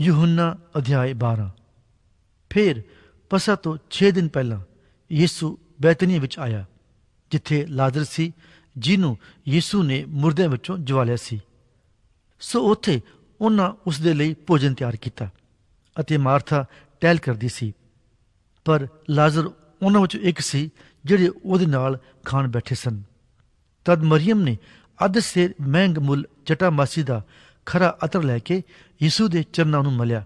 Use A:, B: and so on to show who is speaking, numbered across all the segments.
A: ਯੂਹੰਨਾ ਅਧਿਆਇ 12 ਫਿਰ ਪਸਾ ਤੋਂ 6 ਦਿਨ ਪਹਿਲਾਂ ਯੀਸੂ ਬੈਤਨੀ ਵਿੱਚ ਆਇਆ, ਜਿੱਥੇ ਲਾਜ਼ਰ ਸੀ, ਜਿਹਨੂੰ ਯੀਸੂ ਨੇ ਮੁਰਦਿਆਂ ਵਿੱਚੋਂ ਜਵਾਲਿਆ ਸੀ। ਸੋ ਉੱਥੇ ਉਹਨਾਂ ਉਸ ਦੇ ਲਈ ਭੋਜਨ ਤਿਆਰ ਕੀਤਾ ਅਤੇ ਮਾਰਥਾ ਟਹਿਲ ਕਰਦੀ ਸੀ। ਪਰ ਲਾਜ਼ਰ ਉਹਨਾਂ ਵਿੱਚੋਂ ਇੱਕ ਸੀ, ਜਿਹੜੇ ਉਹਦੇ ਨਾਲ ਖਾਣ ਬੈਠੇ ਸਨ। ਤਦ ਮਰੀਮ ਨੇ ਅੱਧ ਸਿਰ ਮਹਿੰਗ ਮੁੱਲ ਜਟਾਮਾਸੀ ਦਾ ਖਰਾ ਅਤਰ ਲੈ ਕੇ ਯਿਸੂ ਦੇ ਚਰਨਾਂ ਨੂੰ ਮਲਿਆ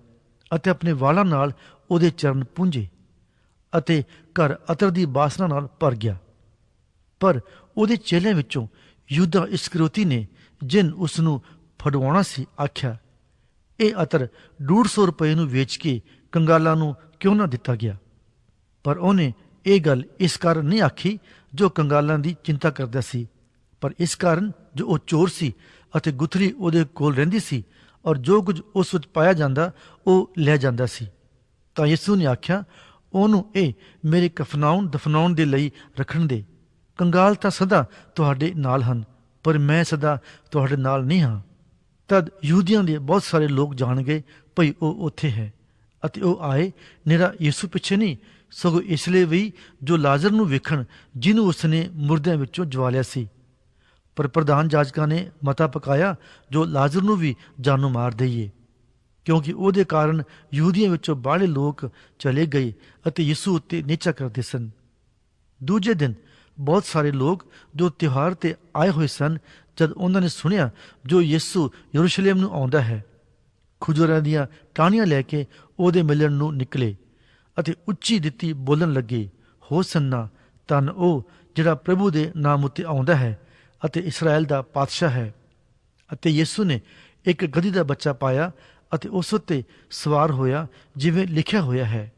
A: ਅਤੇ ਆਪਣੇ ਵਾਲਾਂ ਨਾਲ ਉਹਦੇ ਚਰਨ ਪੂੰਝੇ ਅਤੇ ਘਰ ਅਤਰ ਦੀ ਬਾਸਨਾ ਨਾਲ ਭਰ ਗਿਆ। ਪਰ ਉਹਦੇ ਚੇਲਿਆਂ ਵਿੱਚੋਂ ਯੂਦਾ ਇਸਕਰੋਤੀ ਨੇ ਜਿਨ ਉਸ ਨੂੰ ਫੜਵਾਉਣਾ ਸੀ ਆਖਿਆ, ਇਹ ਅਤਰ 150 ਰੁਪਏ ਨੂੰ ਵੇਚ ਕੇ ਕੰਗਾਲਾਂ ਨੂੰ ਕਿਉਂ ਨਾ ਦਿੱਤਾ ਗਿਆ? ਪਰ ਉਹਨੇ ਇਹ ਗੱਲ ਇਸ ਕਾਰਨ ਨਹੀਂ ਆਖੀ ਜੋ ਕੰਗਾਲਾਂ ਦੀ ਚਿੰਤਾ ਕਰਦਾ ਸੀ, ਪਰ ਇਸ ਕਾਰਨ ਜੋ ਉਹ ਚੋਰ ਸੀ ਅਤੇ ਗੁਥਲੀ ਉਹਦੇ ਕੋਲ ਰਹਿੰਦੀ ਸੀ ਔਰ ਜੋ ਕੁਝ ਉਸ ਵਿੱਚ ਪਾਇਆ ਜਾਂਦਾ, ਉਹ ਲੈ ਜਾਂਦਾ ਸੀ। ਤਾਂ ਯਿਸੂ ਨੇ ਆਖਿਆ, ਉਹਨੂੰ ਇਹ ਮੇਰੇ ਕਫਨਾਉਣ, ਦਫਨਾਉਣ ਦੇ ਲਈ ਰੱਖਣ ਦੇ। ਕੰਗਾਲ ਤਾਂ ਸਦਾ ਤੁਹਾਡੇ ਨਾਲ ਹਨ, ਪਰ ਮੈਂ ਸਦਾ ਤੁਹਾਡੇ ਨਾਲ ਨਹੀਂ ਹਾਂ। ਤਦ ਯਹੂਦੀਆਂ ਦੇ ਬਹੁਤ ਸਾਰੇ ਲੋਕ ਜਾਣ ਗਏ ਭਈ ਉਹ ਉੱਥੇ ਹੈ। ਅਤੇ ਉਹ ਆਏ ਨਿਰਾ ਯਿਸੂ ਪਿੱਛੇ ਨਹੀਂ, ਸਗੋਂ ਇਸ ਲਈ ਵੀ ਜੋ ਲਾਜ਼ਰ ਨੂੰ ਵੇਖਣ, ਜਿਹਨੂੰ ਉਸਨੇ ਮੁਰਦਿਆਂ ਵਿੱਚੋਂ ਜਵਾ ਲਿਆ ਸੀ। ਪਰ ਪ੍ਰਧਾਨ ਜਾਜਕਾਂ ਨੇ ਮਤਾ ਪਕਾਇਆ ਜੋ ਲਾਜ਼ਰ ਨੂੰ ਵੀ ਜਾਨੋਂ ਮਾਰ ਦਈਏ, ਕਿਉਂਕਿ ਉਹਦੇ ਕਾਰਨ ਯਹੂਦੀਆਂ ਵਿੱਚੋਂ ਬਾਹਲੇ ਲੋਕ ਚਲੇ ਗਏ ਅਤੇ ਯਿਸੂ ਉੱਤੇ ਨੀਚਾ ਕਰਦੇ ਸਨ। ਦੂਜੇ ਦਿਨ ਬਹੁਤ ਸਾਰੇ ਲੋਕ ਜੋ ਤਿਉਹਾਰ ਤੇ ਆਏ ਹੋਏ ਸਨ, ਜਦ ਉਹਨਾਂ ਨੇ ਸੁਣਿਆ ਜੋ ਯਿਸੂ ਯਰੂਸ਼ਲਮ ਨੂੰ ਆਉਂਦਾ ਹੈ, ਖੁਜੂਰਾਂ ਦੀਆਂ ਟਾਹਣੀਆਂ ਲੈ ਕੇ ਉਹਦੇ ਮਿਲਣ ਨੂੰ ਨਿਕਲੇ ਅਤੇ ਉੱਚੀ ਦਿੱਤੀ ਬੋਲਣ ਲੱਗੇ, ਹੋ ਸੰਨਾ ਤਨ ਉਹ ਜਿਹੜਾ ਪ੍ਰਭੂ ਦੇ ਨਾਮ ਉੱਤੇ ਆਉਂਦਾ ਹੈ ਅਤੇ ਇਸਰਾਇਲ ਦਾ ਪਾਤਸ਼ਾਹ ਹੈ। ਅਤੇ ਯਿਸੂ ਨੇ ਇੱਕ ਗਧੀ ਦਾ ਬੱਚਾ ਪਾਇਆ ਅਤੇ ਉਸ ਉੱਤੇ ਸਵਾਰ ਹੋਇਆ, ਜਿਵੇਂ ਲਿਖਿਆ ਹੋਇਆ ਹੈ।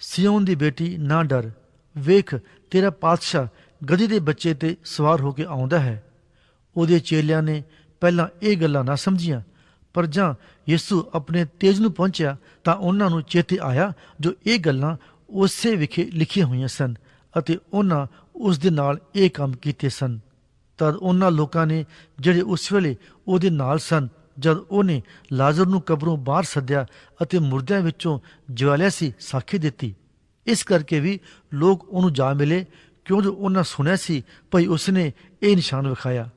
A: ਸਿਓਨ ਦੀ ਬੇਟੀ, ਨਾ ਡਰ, ਵੇਖ, ਤੇਰਾ ਪਾਤਸ਼ਾਹ ਗਧੀ ਦੇ ਬੱਚੇ ਤੇ ਸਵਾਰ ਹੋ ਕੇ ਆਉਂਦਾ ਹੈ। ਉਹਦੇ ਚੇਲਿਆਂ ਨੇ ਪਹਿਲਾਂ ਇਹ ਗੱਲਾਂ ਨਾ ਸਮਝੀਆਂ, ਪਰ ਜਾਂ ਯਿਸੂ ਆਪਣੇ ਤੇਜ ਨੂੰ ਪਹੁੰਚਿਆ ਤਾਂ ਉਹਨਾਂ ਨੂੰ ਚੇਤੇ ਆਇਆ ਜੋ ਇਹ ਗੱਲਾਂ ਉਸੇ ਵਿਖੇ ਲਿਖੀਆਂ ਹੋਈਆਂ ਸਨ ਅਤੇ ਉਹਨਾਂ ਉਸ ਦੇ ਨਾਲ ਇਹ ਕੰਮ ਕੀਤੇ ਸਨ। ਤਦ ਉਹਨਾਂ ਲੋਕਾਂ ਨੇ ਜਿਹੜੇ ਉਸ ਵੇਲੇ ਉਹਦੇ ਨਾਲ ਸਨ, ਜਦ ਉਹਨੇ ਲਾਜ਼ਰ ਨੂੰ ਕਬਰੋਂ ਬਾਹਰ ਸੱਦਿਆ ਅਤੇ ਮੁਰਦਿਆਂ ਵਿੱਚੋਂ ਜਵਾਲਿਆ ਸੀ ਸਾਖੀ ਦਿੱਤੀ। ਇਸ ਕਰਕੇ ਵੀ ਲੋਕ ਉਹਨੂੰ ਜਾ ਮਿਲੇ, ਕਿਉਂ ਜੋ ਉਹਨਾਂ ਸੁਣਿਆ ਸੀ, ਭਈ ਉਸਨੇ ਇਹ ਨਿਸ਼ਾਨ ਵਿਖਾਇਆ।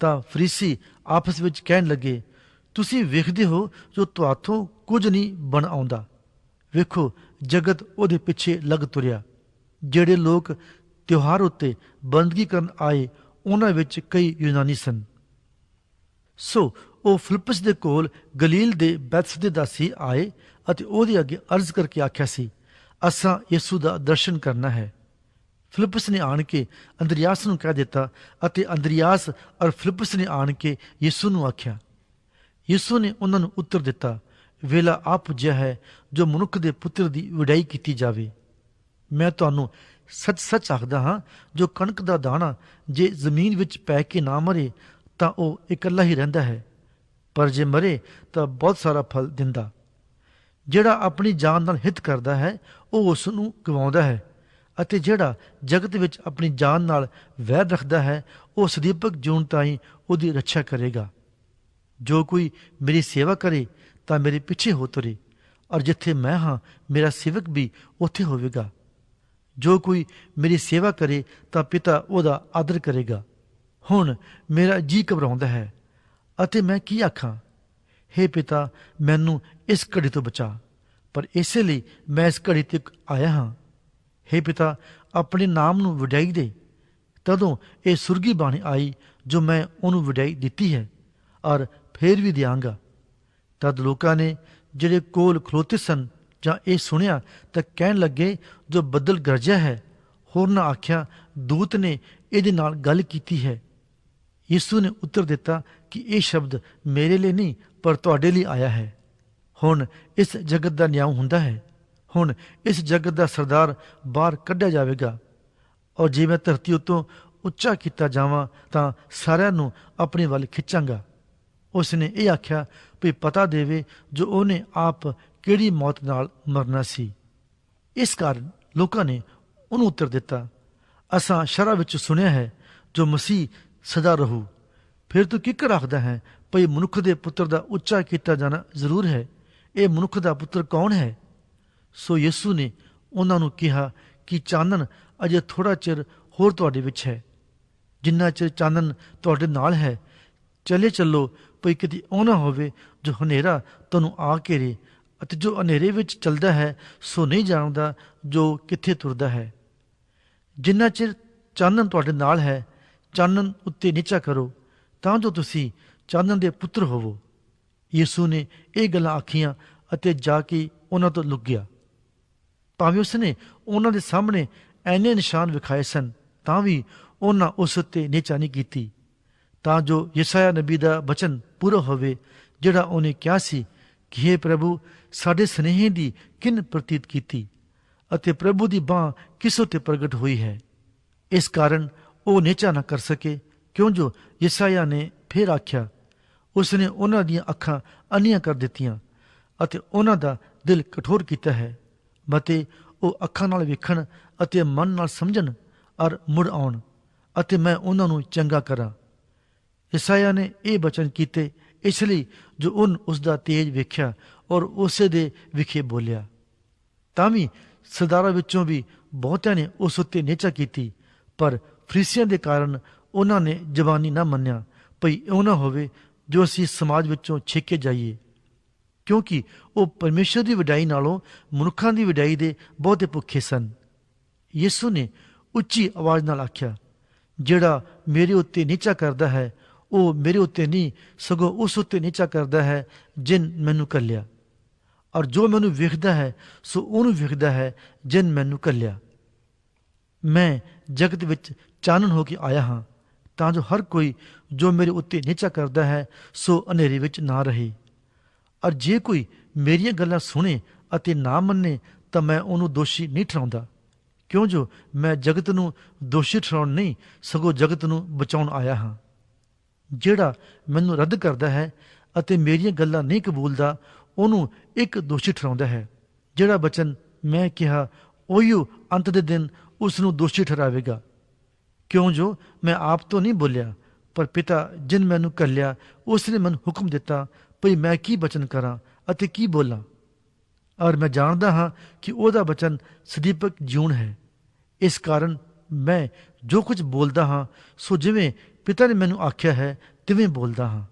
A: ਤਾਂ ਫਰੀਸੀ ਆਪਸ ਵਿੱਚ ਕਹਿਣ ਲੱਗੇ, ਤੁਸੀਂ ਵੇਖਦੇ ਹੋ ਜੋ ਤੁਹਾਥੋਂ ਕੁਝ ਨਹੀਂ ਬਣ ਆਉਂਦਾ। ਵੇਖੋ, ਜਗਤ ਉਹਦੇ ਪਿੱਛੇ ਲੱਗ ਤੁਰਿਆ। ਜਿਹੜੇ ਲੋਕ ਤਿਉਹਾਰ ਉੱਤੇ ਬੰਦਗੀ ਕਰਨ ਆਏ ਉਹਨਾਂ ਵਿੱਚ ਕਈ ਯੂਨਾਨੀ ਸਨ। ਸੋ ਉਹ ਫਿਲਿਪਸ ਦੇ ਕੋਲ ਗਲੀਲ ਦੇ ਬੈਸ ਦਾ ਸੀ ਆਏ ਅਤੇ ਉਹਦੇ ਅੱਗੇ ਅਰਜ਼ ਕਰਕੇ ਆਖਿਆ ਸੀ, ਅਸਾਂ ਯਿਸੂ ਦਾ ਦਰਸ਼ਨ ਕਰਨਾ ਹੈ। ਫਿਲਿਪਸ ਨੇ ਆਣ ਕੇ ਅੰਦਰੀਆਸ ਨੂੰ ਕਹਿ ਦਿੱਤਾ ਅਤੇ ਅੰਦਰੀਆਸ ਔਰ ਫਿਲਿਪਸ ਨੇ ਆਣ ਕੇ ਯਿਸੂ ਨੂੰ ਆਖਿਆ। ਯਿਸੂ ਨੇ ਉਹਨਾਂ ਨੂੰ ਉੱਤਰ ਦਿੱਤਾ, ਵੇਲਾ ਆ ਪੁੱਜਿਆ ਹੈ ਜੋ ਮਨੁੱਖ ਦੇ ਪੁੱਤਰ ਦੀ ਵਿਡਾਈ ਕੀਤੀ ਜਾਵੇ। ਮੈਂ ਤੁਹਾਨੂੰ ਸੱਚ ਸੱਚ ਆਖਦਾ ਹਾਂ, ਜੋ ਕਣਕ ਦਾ ਦਾਣਾ ਜੇ ਜ਼ਮੀਨ ਵਿੱਚ ਪੈ ਕੇ ਨਾ ਮਰੇ, ਤਾਂ ਉਹ ਇਕੱਲਾ ਹੀ ਰਹਿੰਦਾ ਹੈ। ਪਰ ਜੇ ਮਰੇ, ਤਾਂ ਬਹੁਤ ਸਾਰਾ ਫਲ ਦਿੰਦਾ। ਜਿਹੜਾ ਆਪਣੀ ਜਾਨ ਨਾਲ ਹਿੱਤ ਕਰਦਾ ਹੈ, ਉਹ ਉਸ ਨੂੰ ਗਵਾਉਂਦਾ ਹੈ ਅਤੇ ਜਿਹੜਾ ਜਗਤ ਵਿੱਚ ਆਪਣੀ ਜਾਨ ਨਾਲ ਵੈਰ ਰੱਖਦਾ ਹੈ, ਉਹ ਸਦੀਪਕ ਜੂਨ ਤਾਈਂ ਉਹਦੀ ਰੱਖਿਆ ਕਰੇਗਾ। ਜੋ ਕੋਈ ਮੇਰੀ ਸੇਵਾ ਕਰੇ, ਤਾਂ ਮੇਰੇ ਪਿੱਛੇ ਹੋ ਤੁਰੇ, ਔਰ ਜਿੱਥੇ ਮੈਂ ਹਾਂ, ਮੇਰਾ ਸੇਵਕ ਵੀ ਉੱਥੇ ਹੋਵੇਗਾ। ਜੋ ਕੋਈ ਮੇਰੀ ਸੇਵਾ ਕਰੇ ਤਾਂ ਪਿਤਾ ਉਹਦਾ ਆਦਰ ਕਰੇਗਾ। ਹੁਣ ਮੇਰਾ ਜੀ ਘਬਰਾਉਂਦਾ ਹੈ ਅਤੇ ਮੈਂ ਕੀ ਆਖਾਂ? हे ਪਿਤਾ, ਮੈਨੂੰ ਇਸ ਘੜੀ ਤੋਂ ਬਚਾ, ਪਰ ਇਸੇ ਲਈ ਮੈਂ ਇਸ ਘੜੀ ਤੱਕ ਆਇਆ ਹਾਂ। हे ਪਿਤਾ, ਆਪਣੇ ਨਾਮ ਨੂੰ ਵਡਿਆਈ ਦੇ। ਤਦੋਂ ਇਹ ਸੁਰਗੀ ਬਾਣੀ ਆਈ ਜੋ ਮੈਂ ਉਹਨੂੰ ਵਡਿਆਈ ਦਿੱਤੀ ਹੈ, ਔਰ ਫੇਰ ਵੀ ਦਿਆਂਗਾ। ਤਦ ਲੋਕਾਂ ਨੇ ਜਿਹੜੇ ਕੋਲ ਖਲੋਤੇ ਸਨ ਜਾਂ ਇਹ ਸੁਣਿਆ ਤਾਂ ਕਹਿਣ ਲੱਗੇ, ਜੋ ਬੱਦਲ ਗਰਜਿਆ ਹੈ। ਹੋਰ ਨਾ ਆਖਿਆ, ਦੂਤ ਨੇ ਇਹਦੇ ਨਾਲ ਗੱਲ ਕੀਤੀ ਹੈ। ਯਿਸੂ ਨੇ ਉੱਤਰ ਦਿੱਤਾ ਕਿ ਇਹ ਸ਼ਬਦ ਮੇਰੇ ਲਈ ਨਹੀਂ, ਪਰ ਤੁਹਾਡੇ ਲਈ ਆਇਆ ਹੈ। ਹੁਣ ਇਸ ਜਗਤ ਦਾ ਨਿਆਂ ਹੁੰਦਾ ਹੈ। ਹੁਣ ਇਸ ਜਗਤ ਦਾ ਸਰਦਾਰ ਬਾਹਰ ਕੱਢਿਆ ਜਾਵੇਗਾ। ਔਰ ਜੇ ਮੈਂ ਧਰਤੀ ਉਤੋਂ ਉੱਚਾ ਕੀਤਾ ਜਾਵਾਂ, ਤਾਂ ਸਾਰਿਆਂ ਨੂੰ ਆਪਣੇ ਵੱਲ ਖਿੱਚਾਂਗਾ। ਉਸ ਨੇ ਇਹ ਆਖਿਆ ਵੀ ਪਤਾ ਦੇਵੇ ਜੋ ਉਹਨੇ ਆਪ ਕਿਹੜੀ ਮੌਤ ਨਾਲ ਮਰਨਾ ਸੀ। ਇਸ ਕਾਰਨ ਲੋਕਾਂ ਨੇ ਉਹਨੂੰ ਉੱਤਰ ਦਿੱਤਾ, ਅਸਾਂ ਸ਼ਰਾ ਵਿੱਚ ਸੁਣਿਆ ਹੈ ਜੋ ਮਸੀਹ ਸਦਾ ਰਹੂ। ਫਿਰ ਤੂੰ ਕਿੱਕਰ ਆਖਦਾ ਹੈ? ਭਈ ਮਨੁੱਖ ਦੇ ਪੁੱਤਰ ਦਾ ਉੱਚਾ ਕੀਤਾ ਜਾਣਾ ਜ਼ਰੂਰ ਹੈ। ਇਹ ਮਨੁੱਖ ਦਾ ਪੁੱਤਰ ਕੌਣ ਹੈ? ਸੋ ਯਿਸੂ ਨੇ ਉਹਨਾਂ ਨੂੰ ਕਿਹਾ ਕਿ ਚਾਨਣ ਅਜੇ ਥੋੜਾ ਚਿਰ ਹੋਰ ਤੁਹਾਡੇ ਵਿੱਚ ਹੈ। ਜਿੰਨਾ ਚਿਰ ਚਾਨਣ ਤੁਹਾਡੇ ਨਾਲ ਹੈ, ਚਲੇ ਚੱਲੋ ਕੋਈ ਕਿਤੇ ਉਹ ਨਾ ਹੋਵੇ ਜੋ ਹਨੇਰਾ ਤੁਹਾਨੂੰ ਆ ਘੇਰੇ ਅਤੇ ਜੋ ਹਨੇਰੇ ਵਿੱਚ ਚੱਲਦਾ ਹੈ, ਸੋ ਨਹੀਂ ਜਾਣਦਾ ਜੋ ਕਿੱਥੇ ਤੁਰਦਾ ਹੈ। ਜਿੰਨਾ ਚਿਰ ਚਾਨਣ ਤੁਹਾਡੇ ਨਾਲ ਹੈ, ਚਾਨਣ ਉੱਤੇ ਨੀਚਾ ਕਰੋ, ਤਾਂ ਜੋ ਤੁਸੀਂ ਚਾਨਣ ਦੇ ਪੁੱਤਰ ਹੋਵੋ। ਯਿਸੂ ਨੇ ਇਹ ਗੱਲਾਂ ਆਖੀਆਂ ਅਤੇ ਜਾ ਕੇ ਉਹਨਾਂ ਤੋਂ ਲੁਕ ਗਿਆ ਭਾਵੇਂ ਉਸਨੇ ਉਹਨਾਂ ਦੇ ਸਾਹਮਣੇ ਐਨੇ ਨਿਸ਼ਾਨ ਵਿਖਾਏ ਸਨ, ਤਾਂ ਵੀ ਉਹਨਾਂ ਉਸ ਉੱਤੇ ਨੀਚਾ ਨਹੀਂ ਕੀਤੀ। ਤਾਂ ਜੋ ਯਸਾਇਆ ਨਬੀ ਦਾ ਬਚਨ ਪੂਰਾ ਹੋਵੇ, ਜਿਹੜਾ ਉਹਨੇ ਕਿਹਾ ਸੀ ਕਿ हे ਪ੍ਰਭੂ, ਸਾਡੇ ਸਨੇਹ ਦੀ ਕਿਨ ਪ੍ਰਤੀਤ ਕੀਤੀ ਅਤੇ ਪ੍ਰਭੂ ਦੀ ਬਾਹ ਕਿਸ ਉੱਤੇ ਪ੍ਰਗਟ ਹੋਈ ਹੈ? ਇਸ ਕਾਰਨ ਉਹ ਨੀਚਾ ਨਾ ਕਰ ਸਕੇ, ਕਿਉਂ ਜੋ ਯਸਾਇਆ ਨੇ ਫੇਰ ਆਖਿਆ, ਉਸਨੇ ਉਹਨਾਂ ਦੀਆਂ ਅੱਖਾਂ ਅੰਨੀਆਂ ਕਰ ਦਿੱਤੀਆਂ ਅਤੇ ਉਹਨਾਂ ਦਾ ਦਿਲ ਕਠੋਰ ਕੀਤਾ ਹੈ, ਮਤੇ ਉਹ ਅੱਖਾਂ ਨਾਲ ਵੇਖਣ ਅਤੇ ਮਨ ਨਾਲ ਸਮਝਣ ਔਰ ਮੁੜ ਆਉਣ ਅਤੇ ਮੈਂ ਉਹਨਾਂ ਨੂੰ ਚੰਗਾ ਕਰਾਂ। ਇਸਾਇਆ ਨੇ ਇਹ ਬਚਨ ਕੀਤੇ, ਇਸ ਲਈ ਜੋ ਉਹਨ ਉਸ ਦਾ ਤੇਜ ਵੇਖਿਆ ਔਰ ਉਸੇ ਦੇ ਵਿਖੇ ਬੋਲਿਆ। ਤਾਂ ਵੀ ਸਰਦਾਰਾਂ ਵਿੱਚੋਂ ਵੀ ਬਹੁਤਿਆਂ ਨੇ ਉਸ ਉੱਤੇ ਨੇਚਾ ਕੀਤੀ, ਪਰ ਫਰੀਸੀਆਂ ਦੇ ਕਾਰਨ ਉਹਨਾਂ ਨੇ ਜ਼ਬਾਨੀ ਨਾ ਮੰਨਿਆ, ਭਈ ਉਹ ਨਾ ਹੋਵੇ ਜੋ ਅਸੀਂ ਸਮਾਜ ਵਿੱਚੋਂ ਛੇਕੇ ਜਾਈਏ। ਕਿਉਂਕਿ ਉਹ ਪਰਮੇਸ਼ਰ ਦੀ ਵਡਾਈ ਨਾਲੋਂ ਮਨੁੱਖਾਂ ਦੀ ਵਡਾਈ ਦੇ ਬਹੁਤੇ ਭੁੱਖੇ ਸਨ। ਯਿਸੂ ਨੇ ਉੱਚੀ ਆਵਾਜ਼ ਨਾਲ ਆਖਿਆ, ਜਿਹੜਾ ਮੇਰੇ ਉੱਤੇ ਨੀਚਾ ਕਰਦਾ ਹੈ ਉਹ ਮੇਰੇ ਉੱਤੇ ਨਹੀਂ, ਸਗੋਂ ਉਸ ਉੱਤੇ ਨੀਚਾ ਕਰਦਾ ਹੈ ਜਿਨ ਮੈਨੂੰ ਕੱਲਿਆ ਔਰ ਜੋ ਮੈਨੂੰ ਵੇਖਦਾ ਹੈ, ਸੋ ਉਹਨੂੰ ਵੇਖਦਾ ਹੈ ਜਿਨ ਮੈਨੂੰ ਕੱਲਿਆ ਮੈਂ ਜਗਤ ਵਿੱਚ ਚਾਨਣ ਹੋ ਕੇ ਆਇਆ ਹਾਂ, ਤਾਂ ਜੋ ਹਰ ਕੋਈ ਜੋ ਮੇਰੇ ਉੱਤੇ ਨੀਚਾ ਕਰਦਾ ਹੈ, ਸੋ ਹਨੇਰੇ ਵਿੱਚ ਨਾ ਰਹੇ। ਔਰ ਜੇ ਕੋਈ ਮੇਰੀਆਂ ਗੱਲਾਂ ਸੁਣੇ ਅਤੇ ਨਾ ਮੰਨੇ, ਤਾਂ ਮੈਂ ਉਹਨੂੰ ਦੋਸ਼ੀ ਨਹੀਂ ਠਹਿਰਾਉਂਦਾ। ਕਿਉਂ ਜੋ ਮੈਂ ਜਗਤ ਨੂੰ ਦੋਸ਼ੀ ਠਹਿਰਾਉਣ ਨਹੀਂ, ਸਗੋਂ ਜਗਤ ਨੂੰ ਬਚਾਉਣ ਆਇਆ ਹਾਂ। ਜਿਹੜਾ ਮੈਨੂੰ ਰੱਦ ਕਰਦਾ ਹੈ ਅਤੇ ਮੇਰੀਆਂ ਗੱਲਾਂ ਨਹੀਂ ਕਬੂਲਦਾ, ਉਹਨੂੰ ਇੱਕ ਦੋਸ਼ੀ ਠਹਿਰਾਉਂਦਾ ਹੈ। ਜਿਹੜਾ ਬਚਨ ਮੈਂ ਕਿਹਾ, ਉਹੀਓ ਅੰਤ ਦੇ ਦਿਨ ਉਸ ਨੂੰ ਦੋਸ਼ੀ ਠਹਿਰਾਵੇਗਾ। ਕਿਉਂ ਜੋ ਮੈਂ ਆਪ ਤੋਂ ਨਹੀਂ ਬੋਲਿਆ, ਪਰ ਪਿਤਾ ਜਿਨ ਮੈਨੂੰ ਕੱਲਿਆ ਉਸ ਨੇ ਮੈਨੂੰ ਹੁਕਮ ਦਿੱਤਾ, ਭਈ ਮੈਂ ਕੀ ਬਚਨ ਕਰਾਂ ਅਤੇ ਕੀ ਬੋਲਾਂ? ਔਰ ਮੈਂ ਜਾਣਦਾ ਹਾਂ ਕਿ ਉਹਦਾ ਬਚਨ ਸਦੀਪਕ ਜਿਉਣ ਹੈ। ਇਸ ਕਾਰਨ ਮੈਂ ਜੋ ਕੁਝ ਬੋਲਦਾ ਹਾਂ, ਸੋ ਜਿਵੇਂ ਪਿਤਾ ਨੇ ਮੈਨੂੰ ਆਖਿਆ ਹੈ, ਤਿਵੇਂ ਬੋਲਦਾ ਹਾਂ।